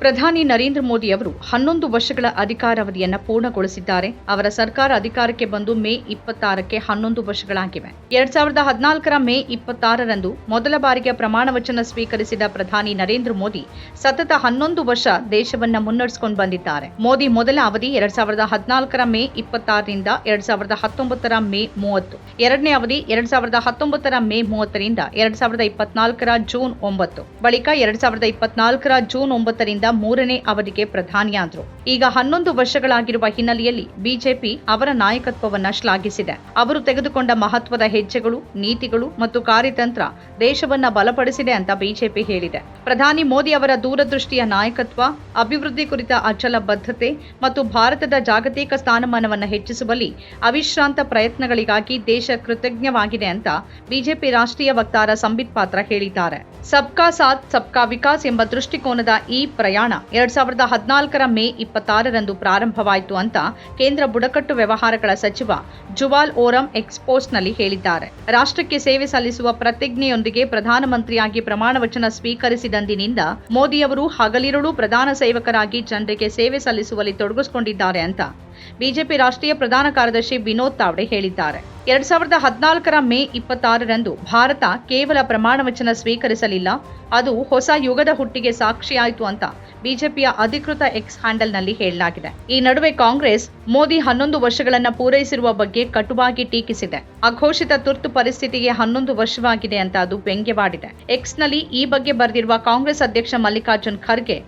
ಪ್ರಧಾನಿ ನರೇಂದ್ರ ಮೋದಿ ಅವರು ಹನ್ನೊಂದು ವರ್ಷಗಳ ಅಧಿಕಾರಾವಧಿಯನ್ನು ಪೂರ್ಣಗೊಳಿಸಿದ್ದಾರೆ. ಅವರ ಸರ್ಕಾರ ಅಧಿಕಾರಕ್ಕೆ ಬಂದು ಮೇ ಇಪ್ಪತ್ತಾರಕ್ಕೆ ಹನ್ನೊಂದು ವರ್ಷಗಳಾಗಿವೆ. ಎರಡ್ ಸಾವಿರದ ಹದಿನಾಲ್ಕರ ಮೇ ಇಪ್ಪತ್ತಾರರಂದು ಮೊದಲ ಬಾರಿಗೆ ಪ್ರಮಾಣ ವಚನ ಸ್ವೀಕರಿಸಿದ ಪ್ರಧಾನಿ ನರೇಂದ್ರ ಮೋದಿ ಸತತ ಹನ್ನೊಂದು ವರ್ಷ ದೇಶವನ್ನ ಮುನ್ನಡೆಸಿಕೊಂಡು ಬಂದಿದ್ದಾರೆ. ಮೋದಿ ಮೊದಲ ಅವಧಿ ಎರಡ್ ಸಾವಿರದ ಹದಿನಾಲ್ಕರ ಮೇ ಇಪ್ಪತ್ತಾರರಿಂದ ಎರಡ್ ಸಾವಿರದ ಹತ್ತೊಂಬತ್ತರ ಮೇ ಮೂವತ್ತು. ಎರಡನೇ ಅವಧಿ ಎರಡ್ ಸಾವಿರದ ಹತ್ತೊಂಬತ್ತರ ಮೇ ಮೂವತ್ತರಿಂದ ಎರಡ್ ಸಾವಿರದ ಇಪ್ಪತ್ನಾಲ್ಕರ ಜೂನ್ ಒಂಬತ್ತು. ಬಳಿಕ ಎರಡ್ ಸಾವಿರದ ಇಪ್ಪತ್ನಾಲ್ಕರ ಜೂನ್ ಒಂಬತ್ತರಿಂದ ಮೂರನೇ ಅವಧಿಗೆ ಪ್ರಧಾನಿಯಾದರು. ಈಗ ಹನ್ನೊಂದು ವರ್ಷಗಳಾಗಿರುವ ಹಿನ್ನೆಲೆಯಲ್ಲಿ ಬಿಜೆಪಿ ಅವರ ನಾಯಕತ್ವವನ್ನ ಶ್ಲಾಘಿಸಿದೆ. ಅವರು ತೆಗೆದುಕೊಂಡ ಮಹತ್ವದ ಹೆಜ್ಜೆಗಳು, ನೀತಿಗಳು ಮತ್ತು ಕಾರ್ಯತಂತ್ರ ದೇಶವನ್ನ ಬಲಪಡಿಸಿದೆ ಅಂತ ಬಿಜೆಪಿ ಹೇಳಿದೆ. ಪ್ರಧಾನಿ ಮೋದಿ ಅವರ ದೂರದೃಷ್ಟಿಯ ನಾಯಕತ್ವ, ಅಭಿವೃದ್ಧಿ ಕುರಿತ ಅಚಲ ಬದ್ಧತೆ ಮತ್ತು ಭಾರತದ ಜಾಗತಿಕ ಸ್ಥಾನಮಾನವನ್ನು ಹೆಚ್ಚಿಸುವಲ್ಲಿ ಅವಿಶ್ರಾಂತ ಪ್ರಯತ್ನಗಳಿಗಾಗಿ ದೇಶ ಕೃತಜ್ಞವಾಗಿದೆ ಅಂತ ಬಿಜೆಪಿ ರಾಷ್ಟ್ರೀಯ ವಕ್ತಾರ ಸಂಬಿತ್ ಪಾತ್ರ ಹೇಳಿದ್ದಾರೆ. ಸಬ್ಕಾ ಸಾಥ್, ಸಬ್ಕಾ ವಿಕಾಸ್ ಎಂಬ ದೃಷ್ಟಿಕೋನದ ಈ ಪ್ರಯಾಣ. ಎರಡ್ ಸಾವಿರದ ಹದಿನಾಲ್ಕರ ಮೇ ಇಪ್ಪತ್ತಾರರಂದು ಪ್ರಾರಂಭವಾಯಿತು ಅಂತ ಕೇಂದ್ರ ಬುಡಕಟ್ಟು ವ್ಯವಹಾರಗಳ ಸಚಿವ ಜುವಾಲ್ ಓರಂ ಎಕ್ಸ್ಪೋಸ್ಟ್ನಲ್ಲಿ ಹೇಳಿದ್ದಾರೆ. ರಾಷ್ಟ್ರಕ್ಕೆ ಸೇವೆ ಸಲ್ಲಿಸುವ ಪ್ರತಿಜ್ಞೆಯೊಂದಿಗೆ ಪ್ರಧಾನಮಂತ್ರಿಯಾಗಿ ಪ್ರಮಾಣ ವಚನ ಸ್ವೀಕರಿಸಿದಂದಿನಿಂದ ಮೋದಿಯವರು ಹಗಲಿರುಳು ಪ್ರಧಾನ ಸೇವಕರಾಗಿ ಜನರಿಗೆ ಸೇವೆ ಸಲ್ಲಿಸುವಲ್ಲಿ ತೊಡಗಿಸಿಕೊಂಡಿದ್ದಾರೆ ಅಂತ ಬಿಜೆಪಿ ರಾಷ್ಟ್ರೀಯ ಪ್ರಧಾನ ಕಾರ್ಯದರ್ಶಿ ವಿನೋದ್ ತಾವ್ಡೆ ಹೇಳಿದ್ದಾರೆ. ಎರಡ್ ಸಾವಿರದ ಹದಿನಾಲ್ಕರ ಮೇ ಇಪ್ಪತ್ತಾರರಂದು ಭಾರತ ಕೇವಲ ಪ್ರಮಾಣ ವಚನ ಸ್ವೀಕರಿಸಲಿಲ್ಲ. ಅದು ಹೊಸ ಯುಗದ ಹುಟ್ಟಿಗೆ ಸಾಕ್ಷಿಯಾಯಿತು ಅಂತ ಬಿಜೆಪಿಯ ಅಧಿಕೃತ ಎಕ್ಸ್ ಹ್ಯಾಂಡಲ್ನಲ್ಲಿ ಹೇಳಲಾಗಿದೆ. ಈ ನಡುವೆ ಕಾಂಗ್ರೆಸ್ ಮೋದಿ ಹನ್ನೊಂದು ವರ್ಷಗಳನ್ನ ಪೂರೈಸಿರುವ ಬಗ್ಗೆ ಕಟುವಾಗಿ ಟೀಕಿಸಿದೆ. ಅಘೋಷಿತ ತುರ್ತು ಪರಿಸ್ಥಿತಿಗೆ ಹನ್ನೊಂದು ವರ್ಷವಾಗಿದೆ ಅಂತ ಅದು ವ್ಯಂಗ್ಯವಾಡಿದೆ. ಎಕ್ಸ್ನಲ್ಲಿ ಈ ಬಗ್ಗೆ ಬರೆದಿರುವ ಕಾಂಗ್ರೆಸ್ ಅಧ್ಯಕ್ಷ ಮಲ್ಲಿಕಾರ್ಜುನ್ ಖರ್ಗೆ,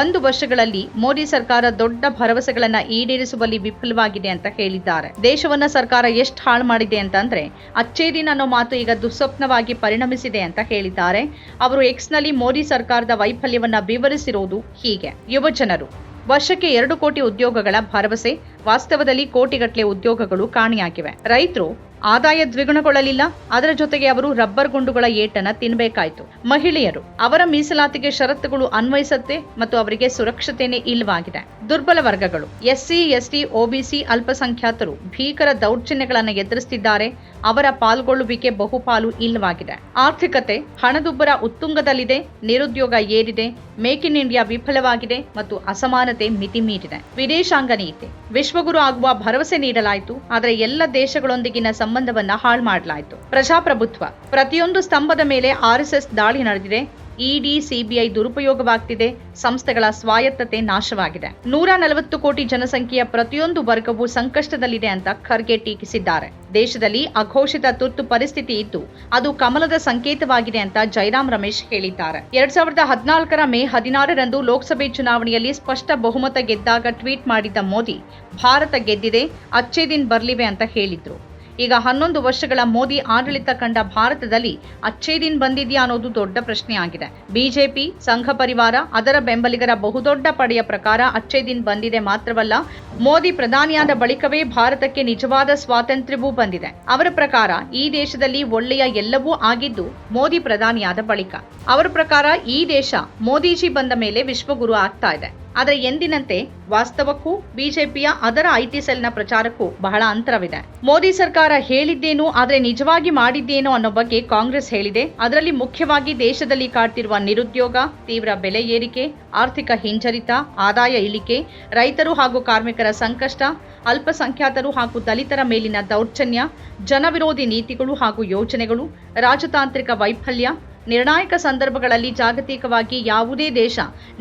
ಒಂದು ವರ್ಷಗಳಲ್ಲಿ ಮೋದಿ ಸರ್ಕಾರ ದೊಡ್ಡ ಭರವಸೆಗಳನ್ನ ಈಡೇರಿಸುವಲ್ಲಿ ವಿಫಲವಾಗಿದೆ ಅಂತ ಹೇಳಿದ್ದಾರೆ. ದೇಶವನ್ನ ಸರ್ಕಾರ ಎಷ್ಟು ಹಾಳು ಮಾಡಿದೆ ಅಂತಂದ್ರೆ ಅಚ್ಚೇದಿನ್ ಅನ್ನೋ ಮಾತು ಈಗ ದುಸ್ವಪ್ನವಾಗಿ ಪರಿಣಮಿಸಿದೆ ಅಂತ ಹೇಳಿದ್ದಾರೆ. ಅವರು ಎಕ್ಸ್ನಲ್ಲಿ ಮೋದಿ ಸರ್ಕಾರದ ವೈಫಲ್ಯವನ್ನ ವಿವರಿಸಿರುವುದು ಹೀಗೆ. ಯುವಜನರು ವರ್ಷಕ್ಕೆ ಎರಡು ಕೋಟಿ ಉದ್ಯೋಗಗಳ ಭರವಸೆ, ವಾಸ್ತವದಲ್ಲಿ ಕೋಟಿಗಟ್ಟಲೆ ಉದ್ಯೋಗಗಳು ಕಾಣೆಯಾಗಿವೆ. ರೈತರು ಆದಾಯ ದ್ವಿಗುಣಗೊಳ್ಳಲಿಲ್ಲ. ಅದರ ಜೊತೆಗೆ ಅವರು ರಬ್ಬರ್ ಗುಂಡುಗಳ ಏಟನ್ನ ತಿನ್ಬೇಕಾಯ್ತು. ಮಹಿಳೆಯರು, ಅವರ ಮೀಸಲಾತಿಗೆ ಷರತ್ತುಗಳು ಅನ್ವಯಿಸುತ್ತೆ ಮತ್ತು ಅವರಿಗೆ ಸುರಕ್ಷತೆನೇ ಇಲ್ಲವಾಗಿದೆ. ದುರ್ಬಲ ವರ್ಗಗಳು, ಎಸ್ಸಿ, ಎಸ್ಟಿ ಒಬಿಸಿ ಅಲ್ಪಸಂಖ್ಯಾತರು ಭೀಕರ ದೌರ್ಜನ್ಯಗಳನ್ನು ಎದುರಿಸುತ್ತಿದ್ದಾರೆ ಅವರ ಪಾಲ್ಗೊಳ್ಳುವಿಕೆ ಬಹುಪಾಲು ಇಲ್ಲವಾಗಿದೆ. ಆರ್ಥಿಕತೆ, ಹಣದುಬ್ಬರ ಉತ್ತುಂಗದಲ್ಲಿದೆ. ನಿರುದ್ಯೋಗ ಏರಿದೆ. ಮೇಕ್ ಇನ್ ಇಂಡಿಯಾ ವಿಫಲವಾಗಿದೆ ಮತ್ತು ಅಸಮಾನತೆ ಮಿತಿ ಮೀರಿದೆ. ವಿದೇಶಾಂಗ ನೀತಿ, ವಿಶ್ವಗುರು ಆಗುವ ಭರವಸೆ ನೀಡಲಾಯಿತು. ಆದರೆ ಎಲ್ಲ ದೇಶಗಳೊಂದಿಗಿನ ಸಂಬಂಧವನ್ನ ಹಾಳು ಮಾಡಲಾಯಿತು. ಪ್ರಜಾಪ್ರಭುತ್ವ. ಪ್ರತಿಯೊಂದು ಸ್ತಂಭದ ಮೇಲೆ ಆರ್ಎಸ್ಎಸ್ ದಾಳಿ ನಡೆದಿದೆ. ಇಡಿ ಸಿಬಿಐ ದುರುಪಯೋಗವಾಗ್ತಿದೆ. ಸಂಸ್ಥೆಗಳ ಸ್ವಾಯತ್ತತೆ ನಾಶವಾಗಿದೆ. ನೂರ ನಲವತ್ತು ಕೋಟಿ ಜನಸಂಖ್ಯೆಯ ಪ್ರತಿಯೊಂದು ವರ್ಗವು ಸಂಕಷ್ಟದಲ್ಲಿದೆ ಅಂತ ಖರ್ಗೆ ಟೀಕಿಸಿದ್ದಾರೆ. ದೇಶದಲ್ಲಿ ಅಘೋಷಿತ ತುರ್ತು ಪರಿಸ್ಥಿತಿ ಇದ್ದು, ಅದು ಕಮಲದ ಸಂಕೇತವಾಗಿದೆ ಅಂತ ಜೈರಾಮ್ ರಮೇಶ್ ಹೇಳಿದ್ದಾರೆ. ಎರಡ್ ಸಾವಿರದ ಹದಿನಾಲ್ಕರ ಮೇ ಹದಿನಾರರಂದು ಲೋಕಸಭೆ ಚುನಾವಣೆಯಲ್ಲಿ ಸ್ಪಷ್ಟ ಬಹುಮತ ಗೆದ್ದಾಗ ಟ್ವೀಟ್ ಮಾಡಿದ್ದ ಮೋದಿ, ಭಾರತ ಗೆದ್ದಿದೆ ಅಚ್ಚೇ ದಿನ್ ಬರ್ಲಿವೆ ಅಂತ ಹೇಳಿದ್ರು. ಈಗ ಹನ್ನೊಂದು ವರ್ಷಗಳ ಮೋದಿ ಆಡಳಿತ ಕಂಡ ಭಾರತದಲ್ಲಿ ಅಚ್ಚೇ ದಿನ್ ಬಂದಿದ್ಯಾ ಅನ್ನೋದು ದೊಡ್ಡ ಪ್ರಶ್ನೆಯಾಗಿದೆ. ಬಿಜೆಪಿ, ಸಂಘ ಪರಿವಾರ, ಅದರ ಬೆಂಬಲಿಗರ ಬಹುದೊಡ್ಡ ಪಡೆಯ ಪ್ರಕಾರ ಅಚ್ಚೇ ದಿನ್ ಬಂದಿದೆ ಮಾತ್ರವಲ್ಲ, ಮೋದಿ ಪ್ರಧಾನಿಯಾದ ಬಳಿಕವೇ ಭಾರತಕ್ಕೆ ನಿಜವಾದ ಸ್ವಾತಂತ್ರ್ಯವೂ ಬಂದಿದೆ. ಅವರ ಪ್ರಕಾರ ಈ ದೇಶದಲ್ಲಿ ಒಳ್ಳೆಯ ಎಲ್ಲವೂ ಆಗಿದ್ದು ಮೋದಿ ಪ್ರಧಾನಿಯಾದ ಬಳಿಕ. ಅವರ ಪ್ರಕಾರ ಈ ದೇಶ ಮೋದಿಜಿ ಬಂದ ಮೇಲೆ ವಿಶ್ವಗುರು ಆಗ್ತಾ ಇದೆ. ಆದರೆ ಎಂದಿನಂತೆ ವಾಸ್ತವಕ್ಕೂ ಬಿಜೆಪಿಯ ಅದರ ಐಟಿ ಸೆಲ್ನ ಪ್ರಚಾರಕ್ಕೂ ಬಹಳ ಅಂತರವಿದೆ. ಮೋದಿ ಸರ್ಕಾರ ಹೇಳಿದ್ದೇನು ಆದರೆ ನಿಜವಾಗಿ ಮಾಡಿದ್ದೇನೋ ಅನ್ನೋ ಬಗ್ಗೆ ಕಾಂಗ್ರೆಸ್ ಹೇಳಿದೆ. ಅದರಲ್ಲಿ ಮುಖ್ಯವಾಗಿ ದೇಶದಲ್ಲಿ ಕಾಡ್ತಿರುವ ನಿರುದ್ಯೋಗ, ತೀವ್ರ ಬೆಲೆ ಏರಿಕೆ, ಆರ್ಥಿಕ ಹಿಂಜರಿತ, ಆದಾಯ ಇಳಿಕೆ, ರೈತರು ಹಾಗೂ ಕಾರ್ಮಿಕರ ಸಂಕಷ್ಟ, ಅಲ್ಪಸಂಖ್ಯಾತರು ಹಾಗೂ ದಲಿತರ ಮೇಲಿನ ದೌರ್ಜನ್ಯ, ಜನವಿರೋಧಿ ನೀತಿಗಳು ಹಾಗೂ ಯೋಜನೆಗಳು, ರಾಜತಾಂತ್ರಿಕ ವೈಫಲ್ಯ ನಿರ್ಣಾಯಕ ಸಂದರ್ಭಗಳಲ್ಲಿ ಜಾಗತಿಕವಾಗಿ ಯಾವುದೇ ದೇಶ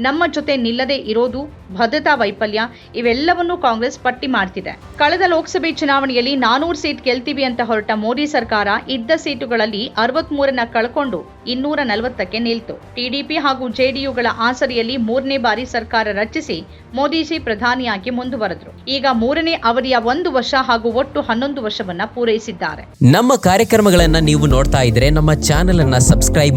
ನಮ್ಮ ಜೊತೆ ನಿಲ್ಲದೆ ಇರೋದು ಭದ್ರತಾ ವೈಫಲ್ಯ. ಇವೆಲ್ಲವನ್ನೂ ಕಾಂಗ್ರೆಸ್ ಪಟ್ಟಿ ಮಾಡ್ತಿದೆ. ಕಳೆದ ಲೋಕಸಭೆ ಚುನಾವಣೆಯಲ್ಲಿ ನಾನೂರು ಸೀಟ್ ಗೆಲ್ತೀವಿ ಅಂತ ಹೊರಟ ಮೋದಿ ಸರ್ಕಾರ ಇದ್ದ ಸೀಟುಗಳಲ್ಲಿ ಅರವತ್ಮೂರನ್ನ ಕಳ್ಕೊಂಡು ಇನ್ನೂರ ನಲವತ್ತಕ್ಕೆ ನಿಲ್ತು. ಟಿಡಿಪಿ ಹಾಗೂ ಜೆಡಿಯುಗಳ ಆಸರೆಯಲ್ಲಿ ಮೂರನೇ ಬಾರಿ ಸರ್ಕಾರ ರಚಿಸಿ ಮೋದಿಜಿ ಪ್ರಧಾನಿಯಾಗಿ ಮುಂದುವರೆದ್ರು. ಈಗ ಮೂರನೇ ಅವಧಿಯ ಒಂದು ವರ್ಷ ಹಾಗೂ ಒಟ್ಟು ಹನ್ನೊಂದು ವರ್ಷವನ್ನ ಪೂರೈಸಿದ್ದಾರೆ. ನಮ್ಮ ಕಾರ್ಯಕ್ರಮಗಳನ್ನ ನೀವು ನೋಡ್ತಾ ಇದ್ರೆ ನಮ್ಮ ಚಾನೆಲ್ ಅನ್ನ ಸಬ್ಸ್ಕ್ರೈಬ್